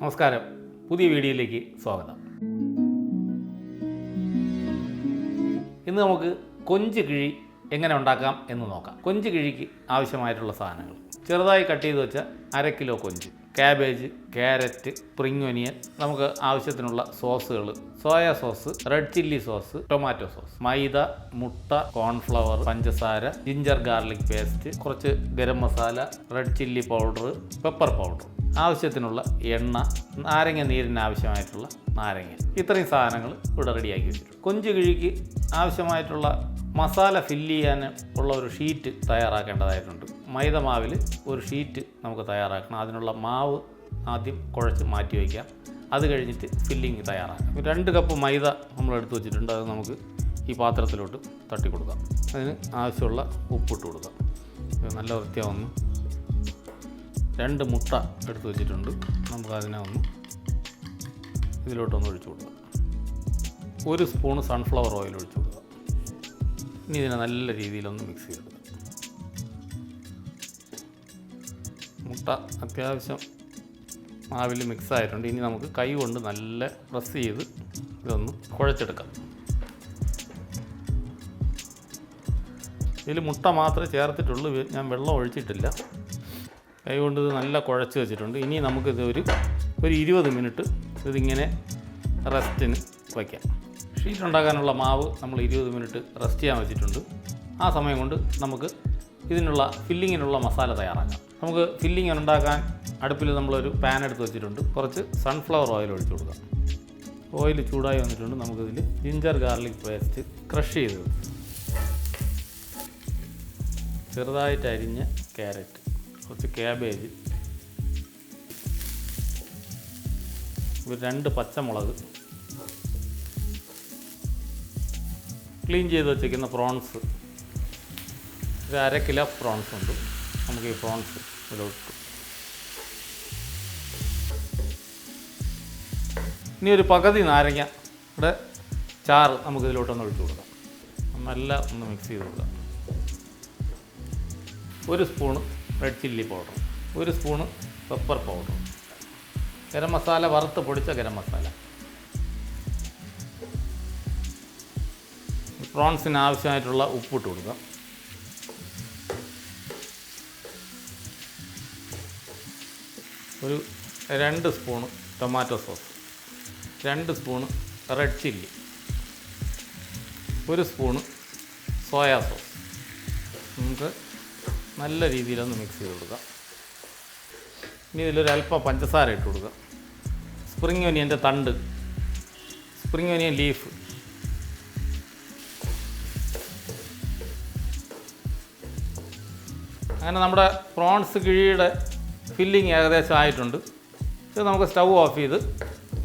നമസ്കാരം. പുതിയ വീഡിയോയിലേക്ക് സ്വാഗതം. ഇന്ന് നമുക്ക് കൊഞ്ച് കിഴി എങ്ങനെ ഉണ്ടാക്കാം എന്ന് നോക്കാം. കൊഞ്ച് കിഴിക്ക് ആവശ്യമായിട്ടുള്ള സാധനങ്ങൾ. ചെറുതായി കട്ട് ചെയ്ത് വെച്ച അര കിലോ കൊഞ്ച് ക്യാബേജ് ക്യാരറ്റ് സ്പ്രിങ് ഒനിയൻ നമുക്ക് ആവശ്യത്തിനുള്ള സോസുകൾ soya sauce red chilli sauce tomato sauce maida മുട്ട കോൺഫ്ലവർ പഞ്ചസാര ജിഞ്ചർ ഗാർലിക് പേസ്റ്റ് കുറച്ച് garam masala red chilli powder pepper powder ആവശ്യത്തിനുള്ള എണ്ണ നാരങ്ങ നീരിന് ആവശ്യമായിട്ടുള്ള നാരങ്ങ. ഇത്രയും സാധനങ്ങൾ ഇവിടെ റെഡിയാക്കി വെച്ചിട്ടുണ്ട്. കൊഞ്ച് കിഴിക്ക് ആവശ്യമായിട്ടുള്ള മസാല ഫില്ല് ചെയ്യാൻ ഉള്ള ഒരു ഷീറ്റ് തയ്യാറാക്കേണ്ടതായിട്ടുണ്ട്. മൈദ മാവിൽ ഒരു ഷീറ്റ് നമുക്ക് തയ്യാറാക്കണം. അതിനുള്ള മാവ് ആദ്യം കുഴച്ച് മാറ്റി വയ്ക്കാം അത് കഴിഞ്ഞിട്ട് ഫില്ലിങ് തയ്യാറാക്കാം. രണ്ട് കപ്പ് മൈദ നമ്മൾ എടുത്തു വെച്ചിട്ടുണ്ട്. അത് നമുക്ക് ഈ പാത്രത്തിലോട്ട് തട്ടി കൊടുക്കാം അതിന് ആവശ്യമുള്ള ഉപ്പിട്ട് കൊടുക്കാം. നല്ല വൃത്തിയാവുന്നു. രണ്ട് മുട്ട എടുത്ത് വെച്ചിട്ടുണ്ട്. നമുക്ക് അതിനെ ഒന്ന് ഇതിലോട്ടൊന്ന് ഒഴിച്ചു കൊടുക്കാം. ഒരു സ്പൂൺ സൺഫ്ലവർ ഓയിൽ ഒഴിച്ചു കൊടുക്കുക ഇനി ഇതിനെ നല്ല രീതിയിലൊന്ന് മിക്സ് ചെയ്തെടുക്കുക മുട്ട അത്യാവശ്യം മാവിൽ മിക്സ് ആയിട്ടുണ്ട്. ഇനി നമുക്ക് കൈ കൊണ്ട് നല്ല പ്രസ് ചെയ്ത് ഇതൊന്ന് കുഴച്ചെടുക്കാം. ഇതിൽ മുട്ട മാത്രമേ ചേർത്തിട്ടുള്ളൂ. ഞാൻ വെള്ളം ഒഴിച്ചിട്ടില്ല. കൈ കൊണ്ട് ഇത് നല്ല കുഴച്ച് വെച്ചിട്ടുണ്ട്. ഇനി നമുക്കിത് ഒരു ഒരു ഇരുപത് മിനിറ്റ് ഇതിങ്ങനെ റെസ്റ്റിന് വയ്ക്കാം ഷീറ്റ് ഉണ്ടാക്കാനുള്ള മാവ് നമ്മൾ ഇരുപത് മിനിറ്റ് റെസ്റ്റ് ചെയ്യാൻ വെച്ചിട്ടുണ്ട്. ആ സമയം കൊണ്ട് നമുക്ക് ഇതിനുള്ള ഫില്ലിങ്ങിനുള്ള മസാല തയ്യാറാക്കാം. നമുക്ക് ഫില്ലിങ് ഉണ്ടാക്കാൻ അടുപ്പിൽ നമ്മളൊരു പാൻ എടുത്ത് വെച്ചിട്ടുണ്ട്. കുറച്ച് സൺഫ്ലവർ ഓയിൽ ഒഴിച്ചു കൊടുക്കാം. ഓയിൽ ചൂടായി വന്നിട്ടുണ്ട്. നമുക്കിതിൽ ജിഞ്ചർ ഗാർലിക് പേസ്റ്റ് ക്രഷ് ചെയ്ത്. ചെറുതായിട്ട് അരിഞ്ഞ ക്യാരറ്റ് കുറച്ച് ക്യാബേജ് ഒരു രണ്ട് പച്ചമുളക് ക്ലീൻ ചെയ്ത് വെച്ചിരിക്കുന്ന പ്രോൺസ് ഒരു അര കിലോ പ്രോൺസ് ഉണ്ട്. നമുക്ക് ഈ പ്രോൺസ് ഇതിലോട്ട് ഇനി ഒരു പകുതി നാരങ്ങ ഇവിടെ ചാറ് നമുക്ക് ഇതിലോട്ടൊന്ന് ഒഴിച്ചു കൊടുക്കാം. നല്ല ഒന്ന് മിക്സ് ചെയ്ത് കൊടുക്കാം. ഒരു സ്പൂണ് റെഡ് ചില്ലി പൗഡർ ഒരു spoon pepper powder garam masala വറുത്ത് പൊടിച്ച ഗരം മസാല പ്രോൺസിന് ആവശ്യമായിട്ടുള്ള ഉപ്പിട്ട് കൊടുക്കുക. ഒരു രണ്ട് സ്പൂണ് ടൊമാറ്റോ സോസ് രണ്ട് സ്പൂണ് റെഡ് ചില്ലി ഒരു സ്പൂണ് സോയാ സോസ് നമുക്ക് നല്ല രീതിയിലൊന്ന് മിക്സ് ചെയ്ത് കൊടുക്കുക. ഇനി ഇതിലൊരു അല്പം പഞ്ചസാര ഇട്ട് കൊടുക്കുക. സ്പ്രിങ് ഒനിയന്റെ തണ്ട്. സ്പ്രിങ് ഒനിയൻ ലീഫ് അങ്ങനെ നമ്മുടെ പ്രോൺസ് കിഴിയുടെ ഫില്ലിങ് ഏകദേശം ആയിട്ടുണ്ട്. ഇത് നമുക്ക് സ്റ്റൗ ഓഫ് ചെയ്ത്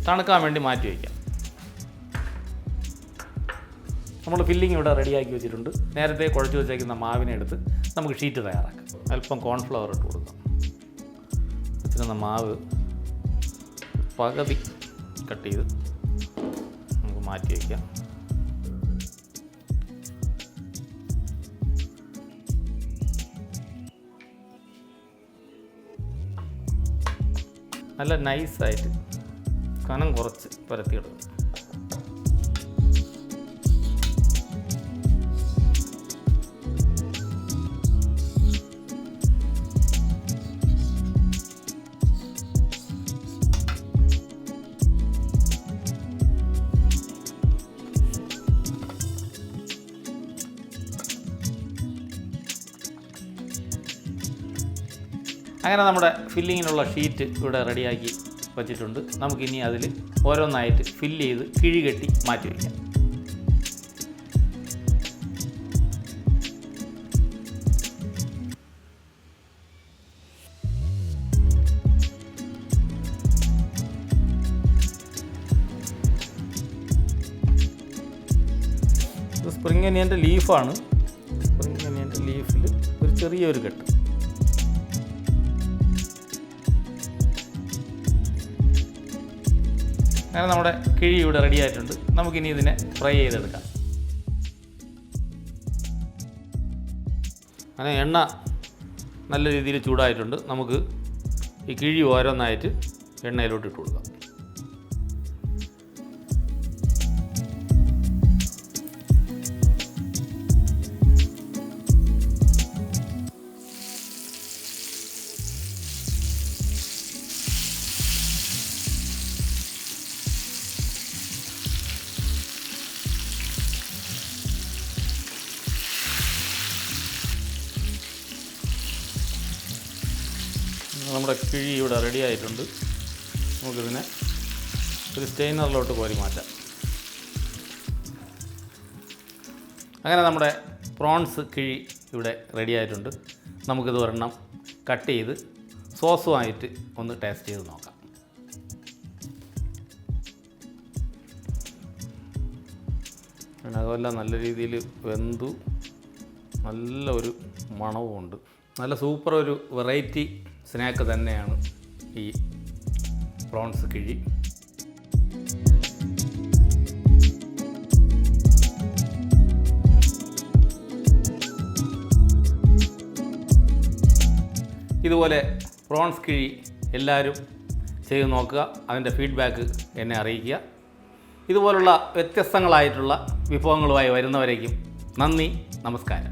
തണുക്കാൻ വേണ്ടി മാറ്റി വയ്ക്കാം. നമ്മൾ ഫില്ലിംഗ് ഇവിടെ റെഡിയാക്കി വെച്ചിട്ടുണ്ട്. നേരത്തെ കുഴച്ച് വെച്ചേക്കുന്ന മാവിനെ എടുത്ത് നമുക്ക് ഷീറ്റ് തയ്യാറാക്കാം. അല്പം കോൺഫ്ലവർ ഇട്ട് കൊടുക്കാം. വെച്ചിരുന്ന മാവ് പകുതി കട്ട് ചെയ്ത് നമുക്ക് മാറ്റി വയ്ക്കാം നല്ല നൈസായിട്ട് കനം കുറച്ച് പരത്തിയെടുക്കും അങ്ങനെ നമ്മുടെ ഫില്ലിങ്ങിനുള്ള ഷീറ്റ് ഇവിടെ റെഡിയാക്കി വച്ചിട്ടുണ്ട്. നമുക്കിനി അതിൽ ഓരോന്നായിട്ട് ഫില്ല് ചെയ്ത് കിഴികെട്ടി മാറ്റി വയ്ക്കാം സ്പ്രിംഗ് അനിയന്റെ ലീഫാണ് സ്പ്രിംഗ് അനിയന്റെ ലീഫിൽ ഒരു ചെറിയൊരു കെട്ട്. അങ്ങനെ നമ്മുടെ കിഴി ഇവിടെ റെഡി ആയിട്ടുണ്ട്. നമുക്കിനി ഇതിനെ ഫ്രൈ ചെയ്തെടുക്കാം. അങ്ങനെ എണ്ണ നല്ല രീതിയിൽ ചൂടായിട്ടുണ്ട്. നമുക്ക് ഈ കിഴി ഓരോന്നായിട്ട് എണ്ണയിലോട്ട് ഇട്ട് കൊടുക്കാം. നമ്മുടെ കിഴി ഇവിടെ റെഡി ആയിട്ടുണ്ട്. നമുക്കിതിനെ ഒരു സ്റ്റെയിനറിലോട്ട് കോരി മാറ്റാം. അങ്ങനെ നമ്മുടെ പ്രോൺസ് കിഴി ഇവിടെ റെഡി ആയിട്ടുണ്ട്. നമുക്കിത് ഒരെണ്ണം കട്ട് ചെയ്ത് സോസുമായിട്ട് ഒന്ന് ടേസ്റ്റ് ചെയ്ത് നോക്കാം. അതുമല്ല നല്ല രീതിയിൽ വെന്തു. നല്ല ഒരു മണവുമുണ്ട്. നല്ല സൂപ്പർ ഒരു വെറൈറ്റി സ്നാക്ക് തന്നെയാണ് ഈ പ്രോൺസ് കിഴി. ഇതുപോലെ പ്രോൺസ് കിഴി എല്ലാവരും ചെയ്ത് നോക്കുക അതിന്റെ ഫീഡ്ബാക്ക് എന്നെ അറിയിക്കുക. ഇതുപോലുള്ള വ്യത്യസ്തങ്ങളായിട്ടുള്ള വിഭവങ്ങളുമായി വരുന്നവരേക്കും നന്ദി നമസ്കാരം.